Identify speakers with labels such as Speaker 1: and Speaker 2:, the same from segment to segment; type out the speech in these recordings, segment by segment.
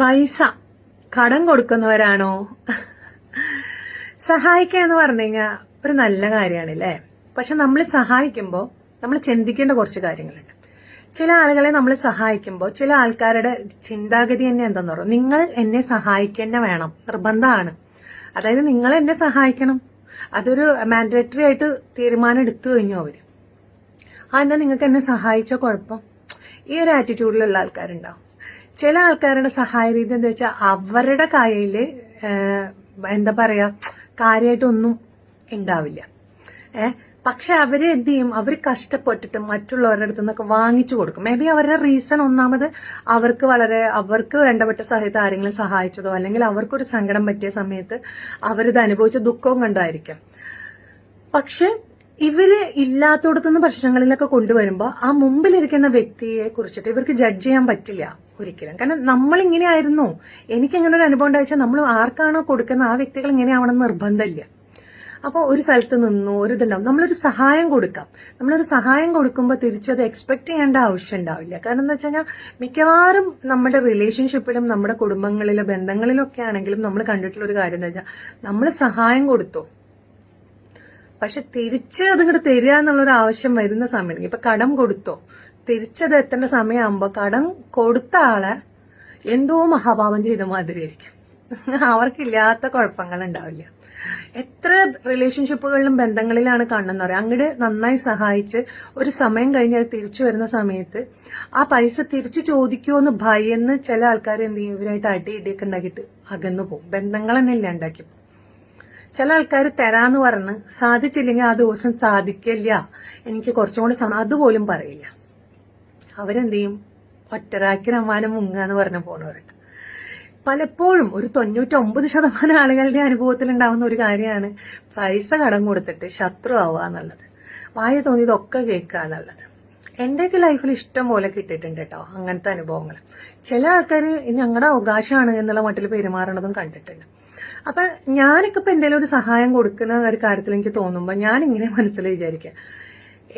Speaker 1: പൈസ കടം കൊടുക്കുന്നവരാണോ? സഹായിക്കുക എന്ന് പറഞ്ഞു കഴിഞ്ഞാൽ ഒരു നല്ല കാര്യമാണ് അല്ലേ പക്ഷെ നമ്മൾ സഹായിക്കുമ്പോൾ നമ്മൾ ചിന്തിക്കേണ്ട കുറച്ച് കാര്യങ്ങളുണ്ട്. ചില ആളുകളെ നമ്മൾ സഹായിക്കുമ്പോൾ ചില ആൾക്കാരുടെ ചിന്താഗതി തന്നെ എന്താന്ന് പറയുക നിങ്ങൾ എന്നെ സഹായിക്കന്നെ വേണം നിർബന്ധമാണ്. അതായത് നിങ്ങൾ എന്നെ സഹായിക്കണം. അതൊരു മാൻഡേറ്ററി ആയിട്ട് തീരുമാനം എടുത്തു കഴിഞ്ഞു അവർ. ആ എന്താ നിങ്ങൾക്ക് എന്നെ സഹായിച്ച കുഴപ്പം. ഈ ഒരു ആറ്റിറ്റ്യൂഡിലുള്ള ആൾക്കാരുണ്ടാവും. ചില ആൾക്കാരുടെ സഹായ രീതി എന്താ വെച്ചാൽ അവരുടെ കയ്യിൽ എന്താ പറയാ കാര്യമായിട്ടൊന്നും ഉണ്ടാവില്ല. ഏഹ് പക്ഷെ അവർ എന്ത് ചെയ്യും? അവർ കഷ്ടപ്പെട്ടിട്ട് മറ്റുള്ളവരുടെ അടുത്ത് നിന്നൊക്കെ വാങ്ങിച്ചു കൊടുക്കും. മേ ബി അവരുടെ റീസൺ ഒന്നാമത് അവർക്ക് വളരെ അവർക്ക് വേണ്ടപ്പെട്ട സമയത്ത് ആരെങ്കിലും സഹായിച്ചതോ അല്ലെങ്കിൽ അവർക്കൊരു സങ്കടം പറ്റിയ സമയത്ത് അവരിത് അനുഭവിച്ച ദുഃഖവും കണ്ടായിരിക്കാം. പക്ഷെ ഇവർ ഇല്ലാത്തടത്തുനിന്ന് പ്രശ്നങ്ങളിലൊക്കെ കൊണ്ടുവരുമ്പോ ആ മുമ്പിലിരിക്കുന്ന വ്യക്തിയെ കുറിച്ചിട്ട് ഇവർക്ക് ജഡ്ജ് ചെയ്യാൻ പറ്റില്ല ഒരിക്കലും. കാരണം നമ്മൾ ഇങ്ങനെയായിരുന്നു എനിക്ക് അങ്ങനെ ഒരു അനുഭവം ഉണ്ടായിച്ചാൽ നമ്മൾ ആർക്കാണോ കൊടുക്കുന്ന ആ വ്യക്തികൾ ഇങ്ങനെ എന്ന് നിർബന്ധമില്ല. അപ്പോൾ ഒരു സ്ഥലത്ത് നിന്നു ഒരു ഇതുണ്ടാവും. നമ്മളൊരു സഹായം കൊടുക്കാം. നമ്മളൊരു സഹായം കൊടുക്കുമ്പോൾ തിരിച്ചത് എക്സ്പെക്ട് ചെയ്യേണ്ട ആവശ്യം ഉണ്ടാവില്ല. കാരണം എന്താ വെച്ച് കഴിഞ്ഞാൽ മിക്കവാറും നമ്മുടെ റിലേഷൻഷിപ്പിലും നമ്മുടെ കുടുംബങ്ങളിലും ബന്ധങ്ങളിലൊക്കെ ആണെങ്കിലും നമ്മൾ കണ്ടിട്ടുള്ള ഒരു കാര്യം എന്താ വെച്ചാൽ നമ്മൾ സഹായം കൊടുത്തു. പക്ഷെ തിരിച്ച് അതിങ്ങോട്ട് തരിക എന്നുള്ളൊരു ആവശ്യം വരുന്ന സമയം ഇപ്പൊ കടം കൊടുത്തോ? തിരിച്ചത് എത്തേണ്ട സമയമാകുമ്പോ കടം കൊടുത്ത ആളെ എന്തോ മഹാഭാവം ചെയ്ത മാതിരി ആയിരിക്കും. അവർക്കില്ലാത്ത കുഴപ്പങ്ങൾ ഉണ്ടാവില്ല എത്ര റിലേഷൻഷിപ്പുകളിലും ബന്ധങ്ങളിലാണ് കാണുന്നത് പറയാം. അങ്ങോട്ട് നന്നായി സഹായിച്ച് ഒരു സമയം കഴിഞ്ഞ് തിരിച്ചു വരുന്ന സമയത്ത് ആ പൈസ തിരിച്ചു ചോദിക്കുമോ എന്ന് ഭയന്ന് ചില ആൾക്കാർ എന്ത് ചെയ്യും? ഇവരായിട്ട് അടി ഇടിയൊക്കെ ഉണ്ടാക്കിയിട്ട് അകന്നു പോകും. ബന്ധങ്ങൾ തന്നെ ഇല്ല ചില ആൾക്കാർ തരാന്ന് പറഞ്ഞ് സാധിച്ചില്ലെങ്കിൽ ആ ദിവസം സാധിക്കില്ല. എനിക്ക് കുറച്ചും കൂടി സമയം അതുപോലും പറയില്ല. അവരെന്ത് ചെയ്യും ഒറ്റരാക്കി നമ്മാനം മുങ്ങാന്ന് പറഞ്ഞ പോണവരുണ്ട്. പലപ്പോഴും ഒരു തൊണ്ണൂറ്റൊമ്പത് ശതമാനം ആളുകളുടെ അനുഭവത്തിൽ ഉണ്ടാവുന്ന ഒരു കാര്യമാണ് പൈസ കടം കൊടുത്തിട്ട് ശത്രു ആവുക എന്നുള്ളത്. വായ തോന്നിയതൊക്കെ കേൾക്കുക എന്നുള്ളത്. എന്റെയൊക്കെ ലൈഫിൽ ഇഷ്ടം പോലെ കിട്ടിയിട്ടുണ്ട് കേട്ടോ അങ്ങനത്തെ അനുഭവങ്ങൾ ചില ആൾക്കാർ ഞങ്ങളുടെ അവകാശമാണ് എന്നുള്ള മട്ടിൽ പെരുമാറണതും കണ്ടിട്ടുണ്ട്. അപ്പൊ ഞാനൊക്കെ ഇപ്പം എന്തെങ്കിലും ഒരു സഹായം കൊടുക്കുന്ന ഒരു കാര്യത്തിൽ എനിക്ക് തോന്നുമ്പോൾ ഞാൻ ഇങ്ങനെ മനസ്സിൽ വിചാരിക്കുക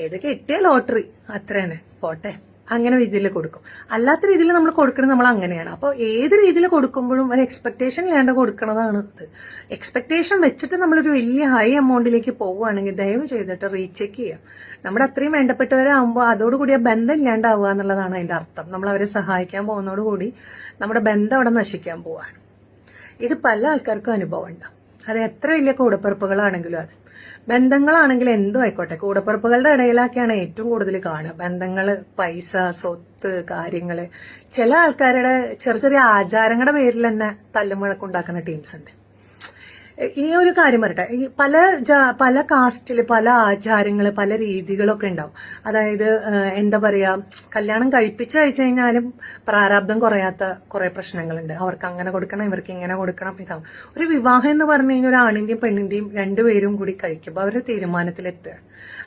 Speaker 1: ഏത് കിട്ടിയ ലോട്ടറി? അത്രയാണ് പോട്ടെ. അങ്ങനെ രീതിയിൽ കൊടുക്കും. അല്ലാത്ത രീതിയിൽ നമ്മൾ കൊടുക്കുന്നത് നമ്മൾ അങ്ങനെയാണ്. അപ്പോൾ ഏത് രീതിയിൽ കൊടുക്കുമ്പോഴും ഒരു എക്സ്പെക്ടേഷൻ ഇല്ലാണ്ട് കൊടുക്കുന്നതാണ് ഇത്. എക്സ്പെക്ടേഷൻ വെച്ചിട്ട് നമ്മളൊരു വലിയ ഹൈ എമൗണ്ടിലേക്ക് പോവുകയാണെങ്കിൽ ദയവ് ചെയ്തിട്ട് റീചെക്ക് ചെയ്യാം നമ്മുടെ അത്രയും വേണ്ടപ്പെട്ടവരാകുമ്പോൾ അതോടുകൂടി ആ ബന്ധം ഇല്ലാണ്ടാവുക എന്നുള്ളതാണ് അതിന്റെ അർത്ഥം. നമ്മൾ അവരെ സഹായിക്കാൻ പോകുന്നതോടുകൂടി നമ്മുടെ ബന്ധം അവിടെ നശിക്കാൻ പോവാണ് ഇത് പല ആൾക്കാർക്കും അനുഭവം ഉണ്ടാവും അത് എത്ര വലിയ കൂടപ്പിറപ്പുകളാണെങ്കിലും അത്. ബന്ധങ്ങളാണെങ്കിൽ എന്തും ആയിക്കോട്ടെ. കൂടപ്പിറപ്പുകളുടെ ഇടയിലാക്കിയാണ് ഏറ്റവും കൂടുതൽ കാണുക. ബന്ധങ്ങൾ പൈസ സ്വത്ത് കാര്യങ്ങൾ. ചില ആൾക്കാരുടെ ചെറിയ ചെറിയ ആചാരങ്ങളുടെ പേരിൽ തന്നെ തല്ലുമുഴക്കുണ്ടാക്കുന്ന ടീംസ് ഉണ്ട്. ഈ ഒരു കാര്യം പറയട്ടെ. ഈ പല പല കാസ്റ്റിൽ പല ആചാരങ്ങൾ പല രീതികളൊക്കെ ഉണ്ടാവും. അതായത് എന്താ പറയാ കല്യാണം കഴിപ്പിച്ച് കഴിച്ചു കഴിഞ്ഞാലും പ്രാരാബ്ദം കുറയാത്ത കുറെ പ്രശ്നങ്ങളുണ്ട്. അവർക്ക് അങ്ങനെ കൊടുക്കണം ഇവർക്ക് ഇങ്ങനെ കൊടുക്കണം ഇതാവും ഒരു വിവാഹം എന്ന് പറഞ്ഞു കഴിഞ്ഞാൽ ഒരു ആണിന്റെയും പെണ്ണിന്റെയും രണ്ടുപേരും കൂടി കഴിക്കുമ്പോൾ അവർ തീരുമാനത്തിലെത്തുക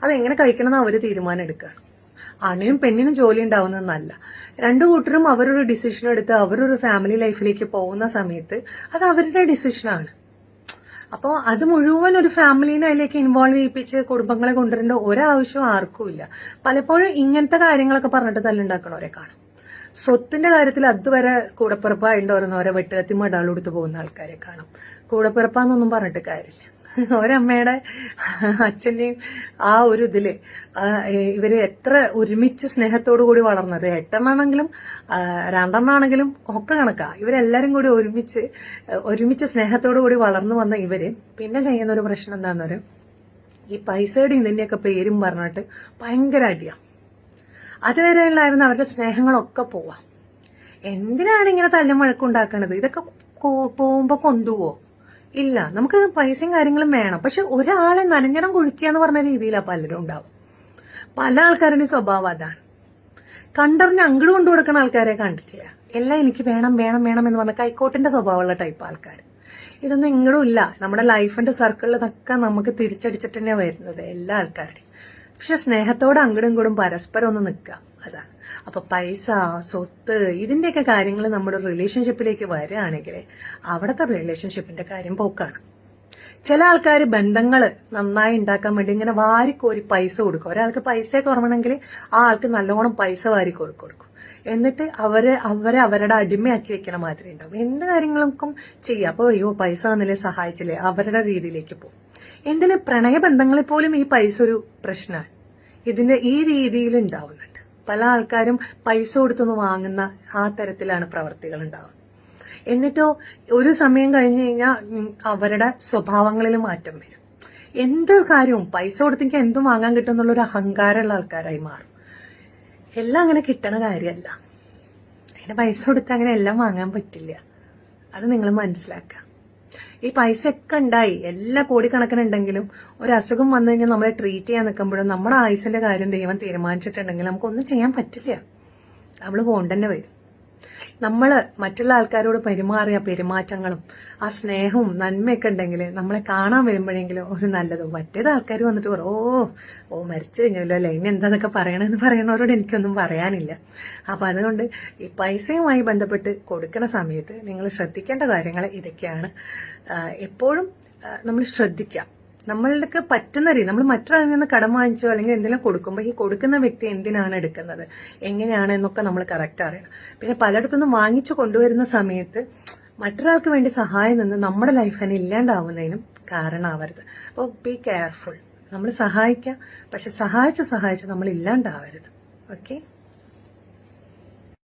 Speaker 1: അതെങ്ങനെ കഴിക്കണം എന്ന് അവർ തീരുമാനം എടുക്കുകയാണ് ആണിനും പെണ്ണിനും ജോലി ഉണ്ടാവുന്നതെന്നല്ല രണ്ടു കൂട്ടരും അവരൊരു ഡിസിഷൻ എടുത്ത് അവരൊരു ഫാമിലി ലൈഫിലേക്ക് പോകുന്ന സമയത്ത് അത് അവരുടെ ഡിസിഷനാണ് അപ്പോൾ അത് മുഴുവൻ ഒരു ഫാമിലീനെ അതിലേക്ക് ഇൻവോൾവ് ചെയ്യിപ്പിച്ച് കുടുംബങ്ങളെ കൊണ്ടുവരേണ്ട ഒരാവശ്യം ആർക്കും ഇല്ല. പലപ്പോഴും ഇങ്ങനത്തെ കാര്യങ്ങളൊക്കെ പറഞ്ഞിട്ട് തല്ലുണ്ടാക്കണവരെ കാണും. സ്വത്തിന്റെ കാര്യത്തിൽ അതുവരെ കൂടപ്പിറപ്പായിട്ട് വരുന്നവരെ വെട്ടുകത്തി മടാളെടുത്ത് പോകുന്ന ആൾക്കാരെ കാണും. കൂടപ്പിറപ്പാന്നൊന്നും പറഞ്ഞിട്ട് കാര്യമില്ല. ഒരമ്മയുടെ അച്ഛന്റെയും ആ ഒരു ഇതിൽ ആ, ഇവർ എത്ര ഒരുമിച്ച് സ്നേഹത്തോടു കൂടി വളർന്നത് എട്ടെണ്ണാണെങ്കിലും രണ്ടമ്മാണെങ്കിലും ഒക്കെ കണക്കാ. ഇവരെല്ലാരും കൂടി ഒരുമിച്ച് ഒരുമിച്ച് സ്നേഹത്തോടു കൂടി വളർന്നു വന്ന ഇവർ. പിന്നെ ചെയ്യുന്ന ഒരു പ്രശ്നം എന്താണെന്നൊരു ഈ പൈസയുടെ ഇതിന്റെയൊക്കെ പേരും പറഞ്ഞിട്ട് ഭയങ്കര അടിയാ. അതുവരെ ഉള്ളായിരുന്നു അവരുടെ സ്നേഹങ്ങളൊക്കെ പോവാം. എന്തിനാണ് ഇങ്ങനെ തല്ലും വഴക്കുണ്ടാക്കണത് ഇതൊക്കെ പോകുമ്പോൾ പോകുമ്പോ കൊണ്ടുപോവോ? ഇല്ല നമുക്ക് പൈസയും കാര്യങ്ങളും വേണം. പക്ഷെ ഒരാളെ നനഞ്ഞടം കുഴിക്കുക എന്ന് പറഞ്ഞ രീതിയിലാണ് പലരും ഉണ്ടാവും. പല ആൾക്കാരുടെയും സ്വഭാവം അതാണ്. കണ്ടറിഞ്ഞ് അങ്ങോട്ട് കൊണ്ടു കൊടുക്കുന്ന ആൾക്കാരെ കണ്ടിട്ടില്ല. എല്ലാം എനിക്ക് വേണം വേണം വേണം എന്ന് പറഞ്ഞ കൈക്കോട്ടിന്റെ സ്വഭാവമുള്ള ടൈപ്പ് ആൾക്കാർ ഇതൊന്നും ഇങ്ങടും ഇല്ല. നമ്മുടെ ലൈഫിന്റെ സർക്കിളിൽ ഇതൊക്കെ നമുക്ക് തിരിച്ചടിച്ചിട്ട് തന്നെയാണ് വരുന്നത് എല്ലാ ആൾക്കാരുടെയും. പക്ഷെ സ്നേഹത്തോടെ അങ്ങടും ഇങ്ങോട്ടും പരസ്പരം ഒന്ന് നിൽക്കുക അതാണ്. അപ്പൊ പൈസ സ്വത്ത് ഇതിന്റെയൊക്കെ കാര്യങ്ങൾ നമ്മുടെ റിലേഷൻഷിപ്പിലേക്ക് വരികയാണെങ്കിൽ അവിടുത്തെ റിലേഷൻഷിപ്പിന്റെ കാര്യം പോക്കാണ്. ചില ആൾക്കാർ ബന്ധങ്ങൾ നന്നായി ഉണ്ടാക്കാൻ വേണ്ടി ഇങ്ങനെ വാരിക്കോരി പൈസ കൊടുക്കും. ഒരാൾക്ക് പൈസ കുറവണമെങ്കിൽ ആ ആൾക്ക് നല്ലോണം പൈസ വാരി കൊടുക്കും. എന്നിട്ട് അവരെ അവരെ അവരുടെ അടിമയാക്കി വെക്കണ മാതിരി ഉണ്ടാവും. എന്ത് കാര്യങ്ങൾക്കും ചെയ്യാം. അപ്പോൾ അയ്യോ പൈസ തന്നില്ലേ സഹായിച്ചില്ലേ അവരുടെ രീതിയിലേക്ക് പോകും. എന്തിന് പ്രണയബന്ധങ്ങളിൽ പോലും ഈ പൈസ ഒരു പ്രശ്നമാണ്. ഇതിന്റെ ഈ രീതിയിൽ ഉണ്ടാവുന്നുണ്ട്. പല ആൾക്കാരും പൈസ കൊടുത്തൊന്ന് വാങ്ങുന്ന ആ തരത്തിലാണ് പ്രവർത്തികൾ ഉണ്ടാവുന്നത്. എന്നിട്ടോ ഒരു സമയം കഴിഞ്ഞു കഴിഞ്ഞാൽ അവരുടെ സ്വഭാവങ്ങളിൽ മാറ്റം വരും. എന്ത് കാര്യവും പൈസ കൊടുത്തെങ്കിൽ എന്തും വാങ്ങാൻ കിട്ടും എന്നുള്ളൊരു അഹങ്കാരമുള്ള ആൾക്കാരായി മാറും. എല്ലാം അങ്ങനെ കിട്ടണ കാര്യമല്ല. അതിന് പൈസ കൊടുത്ത് അങ്ങനെ എല്ലാം വാങ്ങാൻ പറ്റില്ല. അത് നിങ്ങൾ മനസ്സിലാക്കുക. ഈ പൈസ ഒക്കെ ഉണ്ടായി. എല്ലാ കോടിക്കണക്കിനുണ്ടെങ്കിലും അസുഖം വന്നു കഴിഞ്ഞാൽ നമ്മളെ ട്രീറ്റ് ചെയ്യാൻ നിൽക്കുമ്പോഴും നമ്മുടെ ആയുസിന്റെ കാര്യം ദൈവം തീരുമാനിച്ചിട്ടുണ്ടെങ്കിൽ നമുക്കൊന്നും ചെയ്യാൻ പറ്റില്ല. നമ്മൾ പോകണ്ടന്നെ വരും. നമ്മൾ മറ്റുള്ള ആൾക്കാരോട് പെരുമാറിയ പെരുമാറ്റങ്ങളും ആ സ്നേഹവും നന്മയൊക്കെ ഉണ്ടെങ്കിൽ നമ്മളെ കാണാൻ വരുമ്പോഴെങ്കിലും ഒരു നല്ലതും. മറ്റേത് ആൾക്കാർ വന്നിട്ട് പറയും ഓ ഓ മരിച്ചു കഴിഞ്ഞല്ലോ അല്ലേ? ഇനി എന്താന്നൊക്കെ പറയണമെന്ന് പറയണവരോട് എനിക്കൊന്നും പറയാനില്ല. അപ്പം അതുകൊണ്ട് ഈ പൈസയുമായി ബന്ധപ്പെട്ട് കൊടുക്കുന്ന സമയത്ത് നിങ്ങൾ ശ്രദ്ധിക്കേണ്ട കാര്യങ്ങൾ ഇതൊക്കെയാണ്. എപ്പോഴും നമ്മൾ ശ്രദ്ധിക്കാം. നമ്മൾക്ക് പറ്റുന്ന രീതി നമ്മൾ മറ്റൊരാളിൽ നിന്ന് കടം വാങ്ങിച്ചോ അല്ലെങ്കിൽ എന്തെങ്കിലും കൊടുക്കുമ്പോൾ ഈ കൊടുക്കുന്ന വ്യക്തി എന്തിനാണ് എടുക്കുന്നത്? എങ്ങനെയാണ് എന്നൊക്കെ നമ്മൾ കറക്റ്റ് അറിയണം. പിന്നെ പലയിടത്തുനിന്നും വാങ്ങിച്ചു കൊണ്ടുവരുന്ന സമയത്ത് മറ്റൊരാൾക്ക് വേണ്ടി സഹായം നിന്ന് നമ്മുടെ ലൈഫ് തന്നെ ഇല്ലാണ്ടാവുന്നതിനും കാരണമാവരുത്. അപ്പോൾ ബി കെയർഫുൾ നമ്മൾ സഹായിക്കാം. പക്ഷെ സഹായിച്ച് സഹായിച്ച് നമ്മൾ ഇല്ലാണ്ടാവരുത്. ഓക്കെ